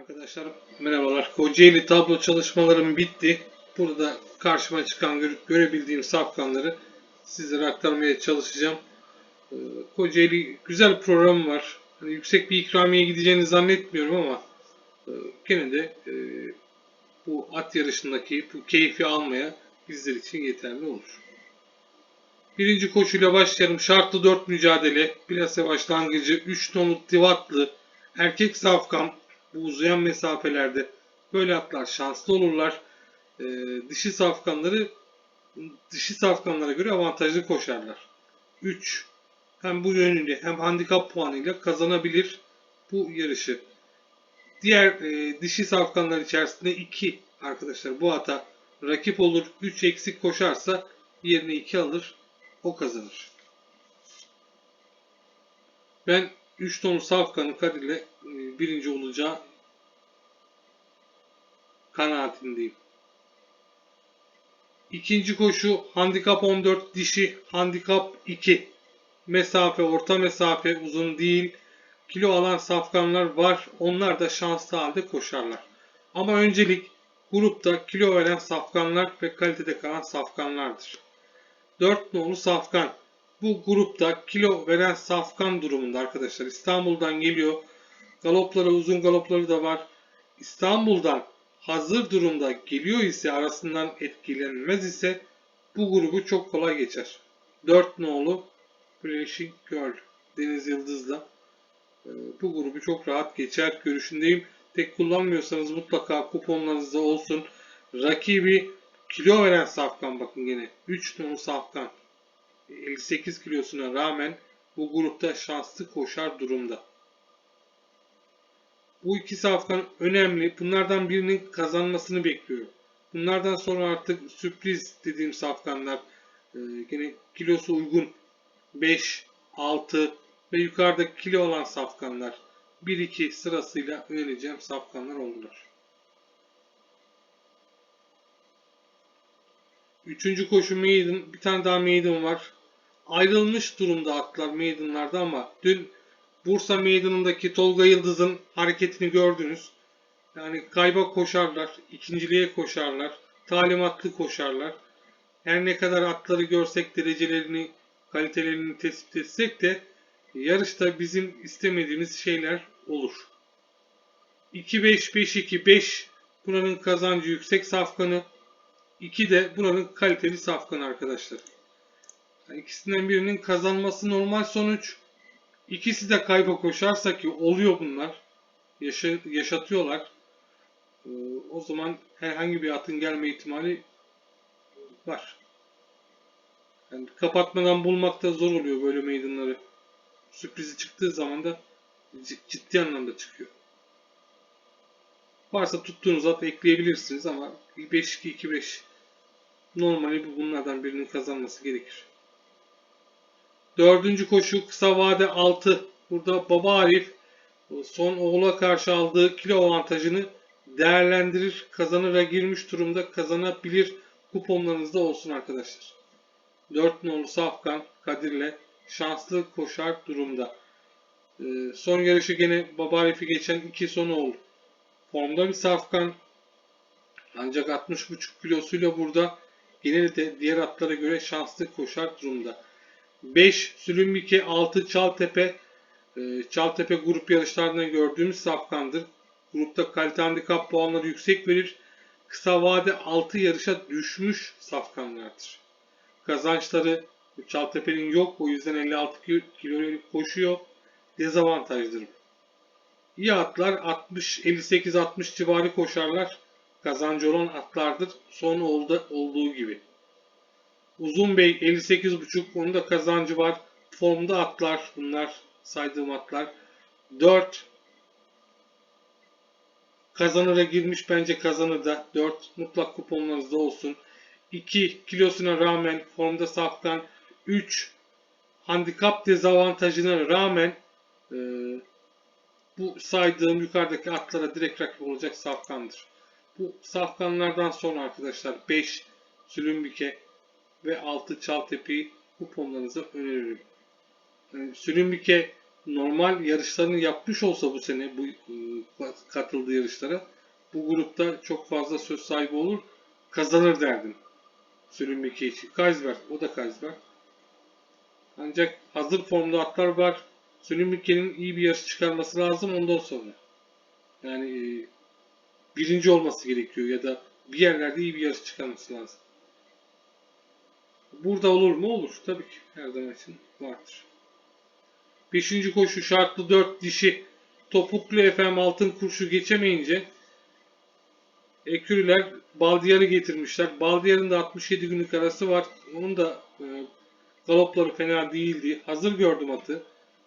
Arkadaşlar merhabalar. Kocaeli tablo çalışmalarım bitti. Burada karşıma çıkan gö- görebildiğim safkanları sizlere aktarmaya çalışacağım. Ee, Kocaeli güzel bir program var. Hani yüksek bir ikramiye gideceğini zannetmiyorum ama e, gene de e, bu at yarışındaki bu keyfi almaya bizler için yeterli olur. Birinci koşuyla başlayalım. Şartlı 4 mücadele. Plase başlangıcı 3 tonluk divatlı erkek safkan bu uzayan mesafelerde böyle atlar şanslı olurlar. Ee, dişi safkanları dişi safkanlara göre avantajlı koşarlar. 3 hem bu yönüyle hem handikap puanıyla kazanabilir bu yarışı. Diğer e, dişi safkanlar içerisinde 2 arkadaşlar bu ata rakip olur. 3 eksik koşarsa yerine 2 alır. O kazanır. Ben 3 ton safkanın Kadir'le e, birinci olacağı kanaatindeyim. İkinci koşu handikap 14 dişi handikap 2 mesafe orta mesafe uzun değil kilo alan safkanlar var onlar da şanslı halde koşarlar. Ama öncelik grupta kilo veren safkanlar ve kalitede kalan safkanlardır. 4 nolu safkan bu grupta kilo veren safkan durumunda arkadaşlar. İstanbul'dan geliyor. Galopları uzun galopları da var. İstanbul'dan hazır durumda geliyor ise arasından etkilenmez ise bu grubu çok kolay geçer. 4 nolu Flashing Girl Deniz Yıldız'la e, bu grubu çok rahat geçer görüşündeyim. Tek kullanmıyorsanız mutlaka kuponlarınızda olsun. Rakibi kilo veren safkan bakın gene. 3 nolu safkan. 58 kilosuna rağmen bu grupta şanslı koşar durumda. Bu iki safkan önemli. Bunlardan birinin kazanmasını bekliyorum. Bunlardan sonra artık sürpriz dediğim safkanlar e, gene kilosu uygun 5, 6 ve yukarıda kilo olan safkanlar 1-2 sırasıyla önereceğim safkanlar oldular. Üçüncü koşu maiden. Bir tane daha maiden var. Ayrılmış durumda atlar maidenlarda ama dün Bursa Meydanı'ndaki Tolga Yıldız'ın hareketini gördünüz. Yani kayba koşarlar, ikinciliğe koşarlar, talimatlı koşarlar. Her ne kadar atları görsek, derecelerini, kalitelerini tespit etsek de yarışta bizim istemediğimiz şeyler olur. 2-5-5-2-5 buranın kazancı yüksek safkanı. 2 de buranın kaliteli safkanı arkadaşlar. İkisinden birinin kazanması normal sonuç. İkisi de kayba koşarsa ki oluyor bunlar. Yaşa, yaşatıyorlar. Ee, o zaman herhangi bir atın gelme ihtimali var. Yani kapatmadan bulmak da zor oluyor böyle meydanları. Sürprizi çıktığı zaman da ciddi anlamda çıkıyor. Varsa tuttuğunuz at ekleyebilirsiniz ama 5-2-2-5 normali bu bunlardan birinin kazanması gerekir. Dördüncü koşu kısa vade 6. Burada Baba Arif son oğula karşı aldığı kilo avantajını değerlendirir. Kazanıra girmiş durumda kazanabilir kuponlarınızda olsun arkadaşlar. 4 nolu Safkan Kadir'le şanslı koşar durumda. Ee, son yarışı gene Baba Arif'i geçen iki sonu oldu. Formda bir Safkan ancak 60,5 kilosuyla burada yine de diğer atlara göre şanslı koşar durumda. 5 Sülümbike 6 Çaltepe e, Çaltepe grup yarışlarından gördüğümüz safkandır. Grupta kalite handikap puanları yüksek verir. Kısa vade 6 yarışa düşmüş safkanlardır. Kazançları Çaltepe'nin yok. O yüzden 56 kilo koşuyor. Dezavantajdır. İyi atlar 60 58-60 civarı koşarlar. Kazancı olan atlardır. Son oldu, olduğu gibi. Uzun Bey 58.5 onun da kazancı var. Formda atlar bunlar saydığım atlar. 4 kazanıra girmiş bence kazanır da 4 mutlak kuponlarınızda olsun. 2 kilosuna rağmen formda safkan 3 handikap dezavantajına rağmen e, bu saydığım yukarıdaki atlara direkt rakip olacak safkandır. Bu safkanlardan sonra arkadaşlar 5 Sülümbike ve 6 Çaltepe'yi kuponlarınıza öneririm. Yani Sülümbike normal yarışlarını yapmış olsa bu sene bu e, katıldığı yarışlara. Bu grupta çok fazla söz sahibi olur. Kazanır derdim. Sürünmeki için. Kaysberg. O da Kaysberg. Ancak hazır formda atlar var. Sürünmeke'nin iyi bir yarış çıkarması lazım ondan sonra. Yani e, birinci olması gerekiyor ya da bir yerlerde iyi bir yarış çıkarması lazım. Burada olur mu? Olur. Tabii ki. Her zaman için vardır. Beşinci koşu şartlı 4 dişi topuklu FM altın kurşu geçemeyince Ekürüler Baldiyar'ı getirmişler. Baldiyar'ın da 67 günlük arası var. Onun da e, galopları fena değildi. Hazır gördüm atı.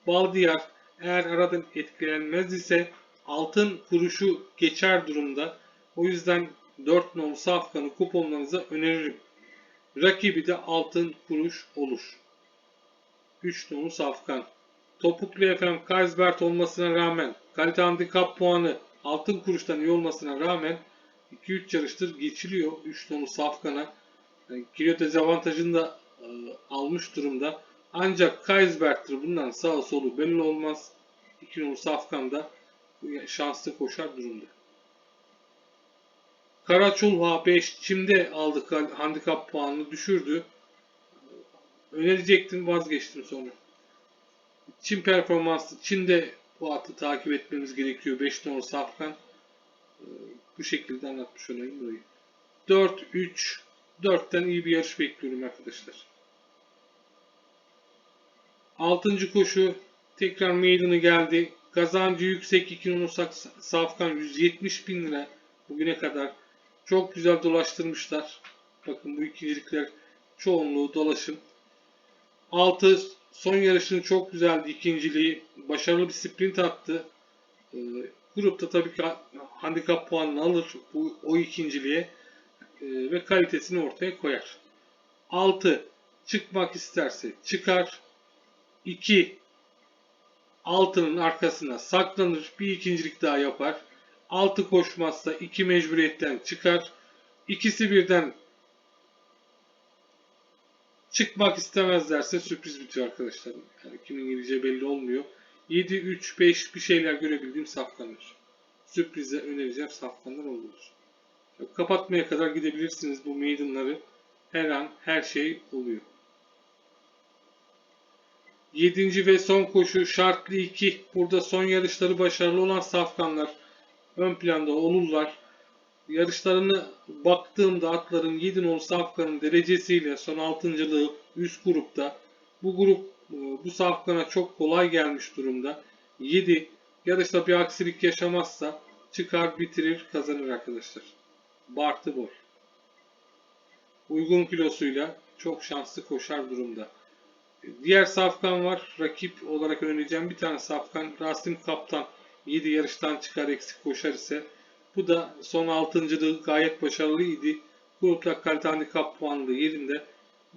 Baldiyar eğer aradan etkilenmez ise altın kuruşu geçer durumda. O yüzden 4 nolu safkanı kuponlarınıza öneririm. Rakibi de altın kuruş olur. 3 nolu safkan. Topuklu FM Kaisbert olmasına rağmen kalite handikap puanı altın kuruştan iyi olmasına rağmen 2-3 yarıştır geçiliyor 3 nolu safkana. Yani kilo dezavantajını da e, almış durumda. Ancak Kaisbert'tir bundan sağ solu belli olmaz. 2 nolu safkan da şanslı koşar durumda. Karaçulha 5 çimde aldık handikap puanını düşürdü. Önerecektim vazgeçtim sonra. Çin performansı Çin'de bu atı takip etmemiz gerekiyor. 5 numaralı Safkan. Ee, Bu şekilde anlatmış olayım burayı. 4 3 4'ten iyi bir yarış bekliyorum arkadaşlar. 6. koşu tekrar meydanı geldi. Kazancı yüksek 2 numaralı Safkan 170 bin lira bugüne kadar. Çok güzel dolaştırmışlar. Bakın bu ikincilikler çoğunluğu dolaşım. 6 son yarışını çok güzeldi ikinciliği. Başarılı bir sprint attı. Ee, grupta tabii ki handikap puanını alır bu o ikinciliğe ee, ve kalitesini ortaya koyar. 6 çıkmak isterse çıkar. 2 altının arkasına saklanır. Bir ikincilik daha yapar. 6 koşmazsa 2 mecburiyetten çıkar. İkisi birden çıkmak istemezlerse sürpriz bitiyor arkadaşlar. Yani kimin geleceği belli olmuyor. 7, 3, 5 bir şeyler görebildiğim safkanlar. Sürprize önereceğim safkanlar olur. Kapatmaya kadar gidebilirsiniz bu maidenları. Her an her şey oluyor. 7. ve son koşu şartlı 2. Burada son yarışları başarılı olan safkanlar ön planda olurlar. Yarışlarını baktığımda atların 7 nolu safkanın derecesiyle son 6.lığı üst grupta. Bu grup e, bu safkana çok kolay gelmiş durumda. 7 yarışta bir aksilik yaşamazsa çıkar bitirir kazanır arkadaşlar. Bartı boy. Uygun kilosuyla çok şanslı koşar durumda. Diğer safkan var. Rakip olarak önereceğim bir tane safkan. Rasim Kaptan 7 yarıştan çıkar eksik koşar ise bu da son 6.lığı gayet başarılıydı. Grupta kalite handikap puanlı yerinde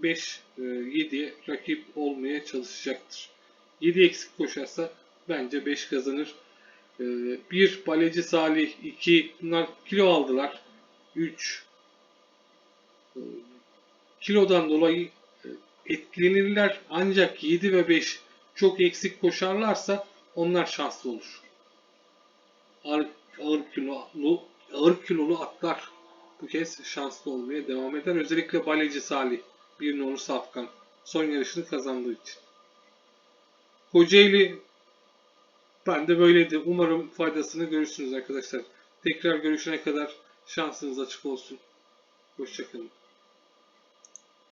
5-7 e, rakip olmaya çalışacaktır. 7 eksik koşarsa bence 5 kazanır. 1 e, Baleci Salih 2 bunlar kilo aldılar. 3 e, kilodan dolayı etkilenirler ancak 7 ve 5 çok eksik koşarlarsa onlar şanslı olur. Ağır, ağır kilolu ağır kilolu atlar bu kez şanslı olmaya devam eder. Özellikle Baleci Salih bir nolu Safkan son yarışını kazandığı için. Kocaeli ben de böyleydi. Umarım faydasını görürsünüz arkadaşlar. Tekrar görüşene kadar şansınız açık olsun. Hoşçakalın.